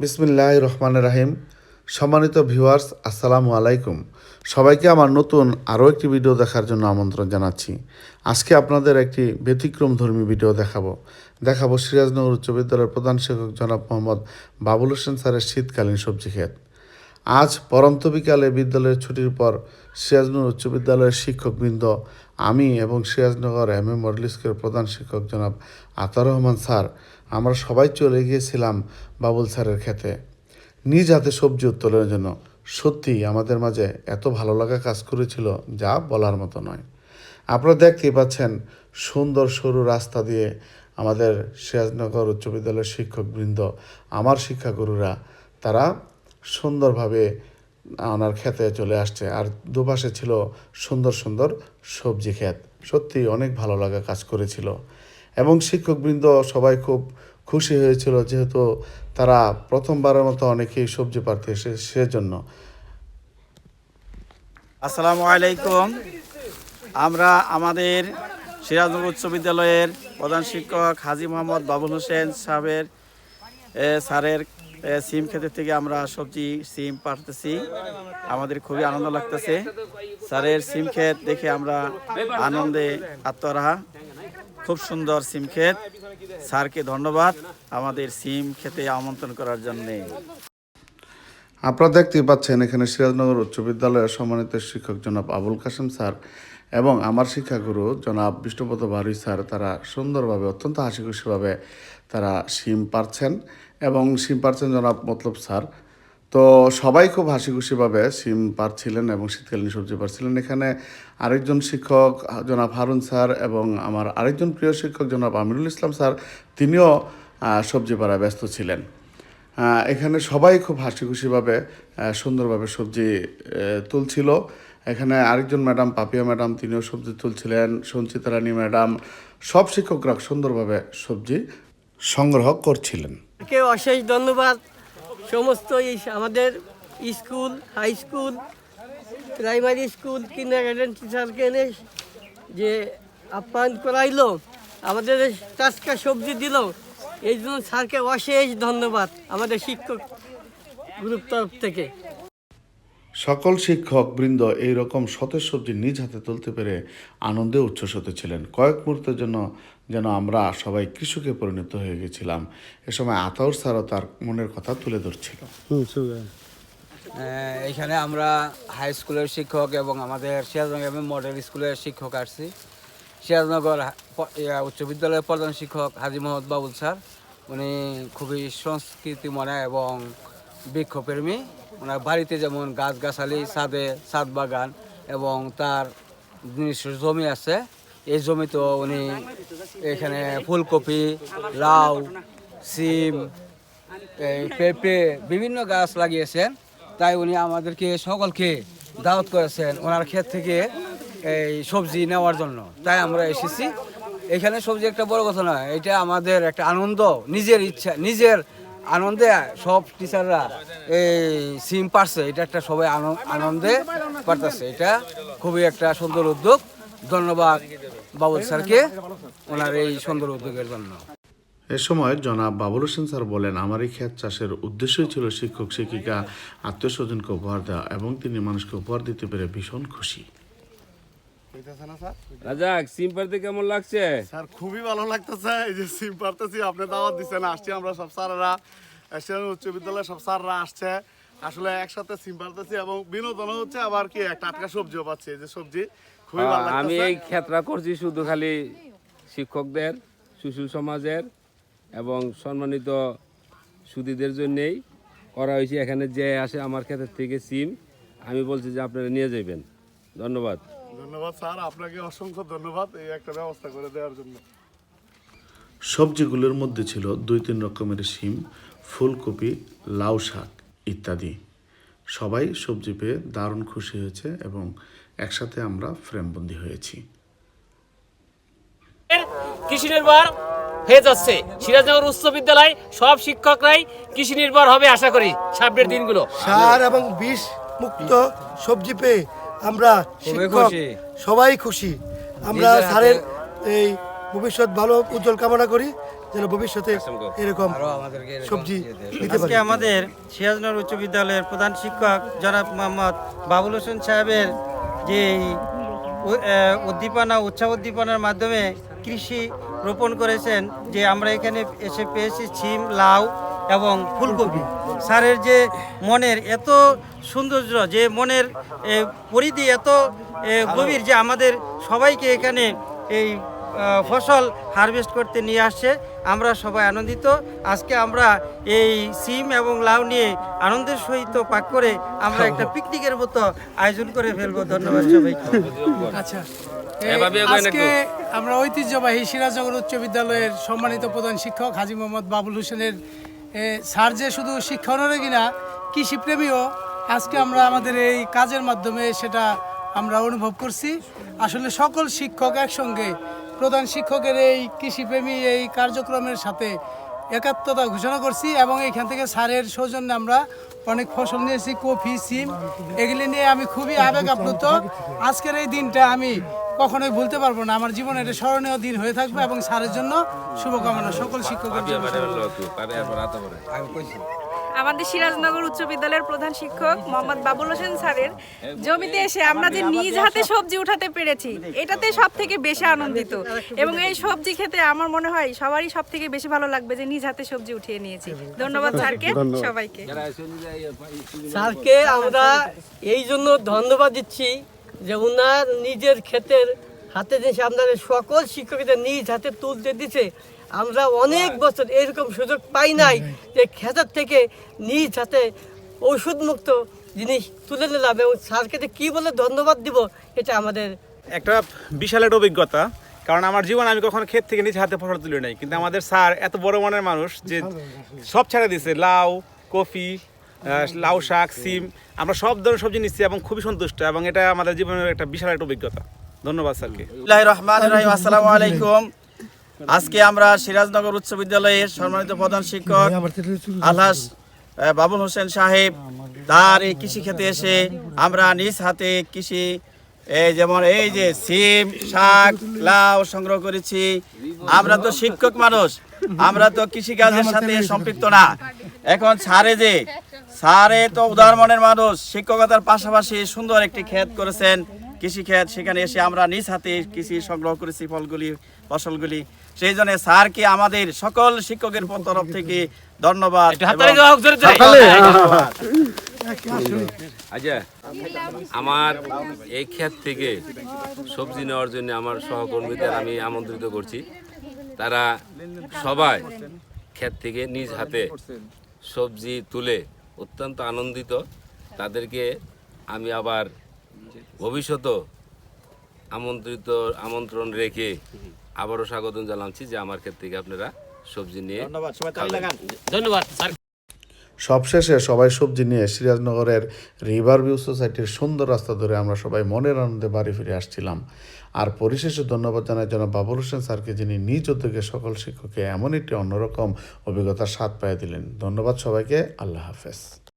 বিসমিল্লাহ রহমান রাহিম। সম্মানিত ভিউয়ার্স, আসসালামু আলাইকুম। সবাইকে আমার নতুন আরও একটি ভিডিও দেখার জন্য আমন্ত্রণ জানাচ্ছি। আজকে আপনাদের একটি ব্যতিক্রম ধর্মী ভিডিও দেখাবো। দেখাবো সিরাজনগর উচ্চ বিদ্যালয়ের প্রধান শিক্ষক জনাব মোহাম্মদ বাবুল হোসেন স্যারের শীতকালীন সবজি ক্ষেত। আজ পরন্ত বিকালে বিদ্যালয়ের ছুটির পর সিরাজনগর উচ্চ বিদ্যালয়ের শিক্ষকবৃন্দ, আমি এবং সিরাজনগর এম এ মডেল স্কুলের প্রধান শিক্ষক জনাব আতার রহমান স্যার, আমরা সবাই চলে গিয়েছিলাম বাবুল স্যারের খেতে। নিজ হাতে সবজি উত্তোলনের জন্য। সত্যি আমাদের মাঝে এত ভালো লাগা কাজ করেছিল যা বলার মতো নয়। আপনারা দেখতেই পাচ্ছেন সুন্দর সরু রাস্তা দিয়ে আমাদের সিরাজনগর উচ্চ বিদ্যালয়ের শিক্ষকবৃন্দ, আমার শিক্ষাগুরুরা, তারা সুন্দরভাবে ওনার খেতে চলে আসছে। আর দুপাশে ছিল সুন্দর সুন্দর সবজি ক্ষেত। সত্যি অনেক ভালো লাগা কাজ করেছিল। এবং শিক্ষকবৃন্দ সবাই খুব খুশি হয়েছিল যেহেতু তারা প্রথমবারের মতো অনেকেই সবজি পাড়তে এসে সেজন্য। আসসালামু আলাইকুম। আমরা আমাদের সিরাজনগর উচ্চ বিদ্যালয়ের প্রধান শিক্ষক হাজি মোহাম্মদ বাবুল হোসেন সাহেবের স্যারের সিম ক্ষেতের থেকে আমরা সবজি সিম পারতেছি আমাদের খুবই আনন্দ লাগতেছে। স্যারের সিম ক্ষেত দেখে আমরা আনন্দে আত্মরাহা খুব সুন্দর সিম ক্ষেত। স্যারকে ধন্যবাদ আমাদের সিম খেতে আমন্ত্রণ করার জন্যে। আপনারা দেখতেই পাচ্ছেন, এখানে সিরাজনগর উচ্চ বিদ্যালয়ের সম্মানিত শিক্ষক জনাব আবুল কাসেম স্যার এবং আমার শিক্ষাগুরু জনাব বিষ্ণুপদ বারুই স্যার, তারা সুন্দরভাবে, অত্যন্ত হাসি খুশিভাবে তারা সিম পারছেন এবং সিম পারছেন জনাব মতলব স্যার। তো সবাই খুব হাসি খুশিভাবে সিম পারছিলেন এবং শীতকালীন সবজি পারছিলেন। এখানে আরেকজন শিক্ষক, জনাব হারুন স্যার এবং আমার আরেকজন প্রিয় শিক্ষক, জনাব আমিরুল ইসলাম স্যার, তিনিও সবজি পাড়ায় ব্যস্ত ছিলেন। এখানে সবাই খুব হাসি খুশিভাবে সুন্দরভাবে সবজি তুলছিল। এখানে আরেকজন ম্যাডাম, পাপিয়া ম্যাডাম, তিনিও সবজি তুলছিলেন। সঞ্চিতা রানী ম্যাডাম, সব শিক্ষকরা সুন্দরভাবে সবজি সংগ্রহ করছিলেন। কে অশেষ ধন্যবাদ। সমস্ত আমাদের school high school primary school kindergarten টিচারকে এনে যে আপ্যায়ন করাইলো, আমাদের টাটকা সবজি দিল, এই জন্য স্যারকে অশেষ ধন্যবাদ আমাদের শিক্ষক গ্রুপ তরফ থেকে। সকল শিক্ষক বৃন্দ এইরকম সতেজ সবজি নিজ হাতে তুলতে পেরে আনন্দে উচ্ছ্বসিত ছিলেন। কয়েক মুহূর্তের জন্য যেন আমরা সবাই কৃষকে পরিণত হয়ে গেছিলাম। এ সময় আতাউর স্যারও তার মনের কথা তুলে ধরছিল। এখানে আমরা হাই স্কুলের শিক্ষক এবং আমাদের সিরাজনগর মডেল স্কুলের শিক্ষক আসছি। সিরাজনগর ইয়া, উচ্চ বিদ্যালয়ের প্রধান শিক্ষক হাজি মোহাম্মদ বাবুল স্যার। উনি খুবই সংস্কৃতি মনে এবং বৃক্ষপ্রেমী ওনার বাড়িতে যেমন গাছগাছালি, ছাদে, ছাদ বাগান এবং তার জমি আছে, এই জমিতে উনি এখানে ফুলকপি, লাউ, সিম পেঁপে বিভিন্ন গাছ লাগিয়েছেন। তাই উনি আমাদেরকে সকলকে দাওয়াত করেছেন ওনার ক্ষেত থেকে এই সবজি নেওয়ার জন্য। তাই আমরা এসেছি। এখানে সবজি একটা বড় কথা নয়, এটা আমাদের একটা আনন্দ, নিজের ইচ্ছা, নিজের আনন্দে সব টিচাররা এই সিম পারছে। এটা একটা সবাই আনন্দ পারতেছে। এটা খুবই একটা সুন্দর উদ্যোগ। ধন্যবাদ বাবুল স্যারকে ওনার এই সুন্দর উদ্যোগের জন্য। এ সময় জনাব বাবুল হোসেন স্যার বলেন, আমার এই ক্ষেত চাষের উদ্দেশ্যই ছিল শিক্ষক, শিক্ষিকা আত্মীয় স্বজনকে উপহার দেওয়া এবং তিনি মানুষকে উপহার দিতে পেরে ভীষণ খুশি। রাজাক সিম পারতে কেমন লাগছে? স্যার খুবই ভালো লাগতেছে। এই যে সিম পারতেছি আপনি দাওয়াত দিচ্ছেন আসছি আমরা সব স্যারেরা। এশিয়ান উচ্চ বিদ্যালয়ের সব স্যাররা আসছে। আসলে একসাথে সিম পারতেছি এবং বিনোদন হচ্ছে আবার কি একটা টাটকা সবজিও পাচ্ছি এই যে সবজি। খুবই ভালো আহ, আমি এই ক্ষেত্রা করছি শুধু খালি শিক্ষকদের সুশীল সমাজের এবং সম্মানিত সুদীদের জন্যেই করা হয়েছে। এখানে যে আসে আমার ক্ষেত্রের থেকে সিম আমি বলছি যে আপনারা নিয়ে যাবেন ধন্যবাদ। ধন্যবাদ স্যার। আপনাকে অসংখ্য ধন্যবাদ এই একটা ব্যবস্থা করে দেওয়ার জন্য। সবজিগুলোর মধ্যে ছিল দুই তিন রকমের শিম ফুলকপি লাউ শাক ইত্যাদি। সবাই সবজি পেয়ে দারুণ খুশি হয়েছে এবং একসাথে আমরা ফ্রেমবন্দি হয়েছি। কৃষি নির্ভর হয়ে যাচ্ছে। সিরাজনগর উচ্চ বিদ্যালয় সব শিক্ষকরাই কৃষি নির্ভর হবে আশা করি সামনের দিনগুলো। সার এবং বিষ মুক্ত সবজি পেয়ে আমরা শিক্ষক সবাই খুশি। আমরা স্যারের এই ভবিষ্যৎ ভালো উজ্জ্বল কামনা করি যেন ভবিষ্যতে এরকম আরও আমাদেরকে এরকম সবজি আজকে আমাদের সিরাজনগর উচ্চ বিদ্যালয়ের প্রধান শিক্ষক জনাব মোহাম্মদ বাবুল হোসেন সাহেবের যে উদ্দীপনা উৎসাহ উদ্দীপনার মাধ্যমে কৃষি রোপণ করেছেন যে আমরা এখানে এসে পেয়েছি ছিম লাউ এবং ফুলকপি। স্যারের যে মনের এত সৌন্দর্য যে মনের পরিধি এত এ, গভীর যে আমাদের সবাইকে এখানে এই ফসল হারভেস্ট করতে নিয়ে আসছে আমরা সবাই আনন্দিত। আজকে আমরা এই সিম এবং লাউ নিয়ে আনন্দের সহিত পাক করে আমরা একটা পিকনিকের মতো আয়োজন করে ফেলব। ধন্যবাদ সবাইকে। আচ্ছা। নাকি? আজকে আমরা ঐতিহ্যবাহী সিরাজনগর উচ্চ বিদ্যালয়ের সম্মানিত প্রধান শিক্ষক হাজি মোহাম্মদ বাবুল হোসেনের স্যার যে শুধু শিক্ষা শিক্ষণরে কিনা কৃষিপ্রেমীও, আজকে আমরা আমাদের এই কাজের মাধ্যমে সেটা আমরা অনুভব করছি। আসলে সকল শিক্ষক একসঙ্গে, প্রধান শিক্ষকের এই কৃষিপ্রেমী এই কার্যক্রমের সাথে একাত্মতা ঘোষণা করছি এবং এইখান থেকে সারের সৌজন্যে আমরা অনেক ফসল নিয়েছি কফি সিম, এগুলি নিয়ে আমি খুবই আবেগ আপ্লুত। আজকের এই দিনটা আমি কখনোই ভুলতে পারব না। আমার জীবনে এটা স্মরণীয় দিন হয়ে থাকবে এবং স্যারের জন্য শুভকামনা সকল শিক্ষকের জন্য। আমাদের সিরাজনগর উচ্চ বিদ্যালয়ের প্রধান শিক্ষক মোহাম্মদ বাবুল হোসেন স্যারের জমিতে এসে আমরা যে নিজ হাতে সবজি উঠাতে পেরেছি এটাতে সব থেকে বেশি আনন্দিত। এবং এই সবজি খেতে আমার মনে হয় সবারই সব থেকে বেশি ভালো লাগবে যে নিজ হাতে সবজি উঠিয়ে নিয়েছি। ধন্যবাদ স্যারকে সবাইকে। স্যারকে আমরা এই জন্য ধন্যবাদ দিচ্ছি যে উনার নিজের ক্ষেতের হাতে যে আপনাদের সকল শিক্ষকদের নিজ হাতে তুলতে দিছে। আমরা অনেক বছর এরকম সুযোগ পাই নাই যে ক্ষেতের থেকে নিজ হাতে ঔষধ মুক্ত জিনিস তুলে নিলাম এবং স্যারকে যে কী বলে ধন্যবাদ দিব এটা আমাদের একটা বিশাল একটা অভিজ্ঞতা কারণ আমার জীবন আমি কখনো ক্ষেত থেকে নিচে হাতে ফসল তুলি নাই। কিন্তু আমাদের স্যার এত বড় মনের মানুষ যে সব ছেড়ে দিছে লাউ কফি লাউ শাক, সিম, আমরা সব ধরনের সবজি নিচ্ছি এবং খুবই সন্তুষ্ট এবং এটা আমাদের জীবনের একটা বিশাল একটা অভিজ্ঞতা। ধন্যবাদ, স্যারকে। রহমান রহিম। আসসালামু আলাইকুম। আজকে আমরা সিরাজনগর উচ্চ বিদ্যালয়ের সম্মানিত প্রধান শিক্ষক আলহাস বাবুল হোসেন সাহেব, তার এই কৃষি খেতে এসে আমরা নিজ হাতে কৃষি এই যেমন এই যে সিম, শাক, লাউ সংগ্রহ করেছি। আমরা তো শিক্ষক মানুষ, আমরা তো কৃষি কাজের সাথে সম্পৃক্ত না। এখন ছাড়ে যে সারে তো উদার মনের মানুষ। শিক্ষকতার পাশাপাশি সুন্দর একটি ক্ষেত করেছেন। কৃষি ক্ষেত সেখানে এসে আমরা নিজ হাতে কৃষি সংগ্রহ করেছি ফলগুলি ফসলগুলি। সেই জন্য স্যারকে আমাদের সকল শিক্ষকের তরফ থেকে। ধন্যবাদ। আচ্ছা আমার এই ক্ষেত থেকে সবজি নেওয়ার জন্য আমার সহকর্মীদের আমি আমন্ত্রিত করছি। তারা সবাই ক্ষেত থেকে নিজ হাতে সবজি তুলে অত্যন্ত আনন্দিত। তাদেরকে আমি আবার ভবিষ্যতেও আমন্ত্রিত আমন্ত্রণ রেখে আবারও স্বাগত জানাচ্ছি যে আমার ক্ষেত্রে থেকে আপনারা সবজি নিয়ে ধন্যবাদ ধন্যবাদ স্যার। সবশেষে সবাই সবজি নিয়ে সিরাজনগরের রিভার ভিউ সোসাইটির সুন্দর রাস্তা ধরে আমরা সবাই মনের আনন্দে বাড়ি ফিরে আসছিলাম। আর পরিশেষে ধন্যবাদ জানার জন্য বাবুল হোসেন স্যারকে, যিনি নিজ উদ্যোগে সকল শিক্ষককে এমন একটি অন্যরকম অভিজ্ঞতার স্বাদ পাইয়ে দিলেন। ধন্যবাদ সবাইকে। আল্লাহ হাফেজ।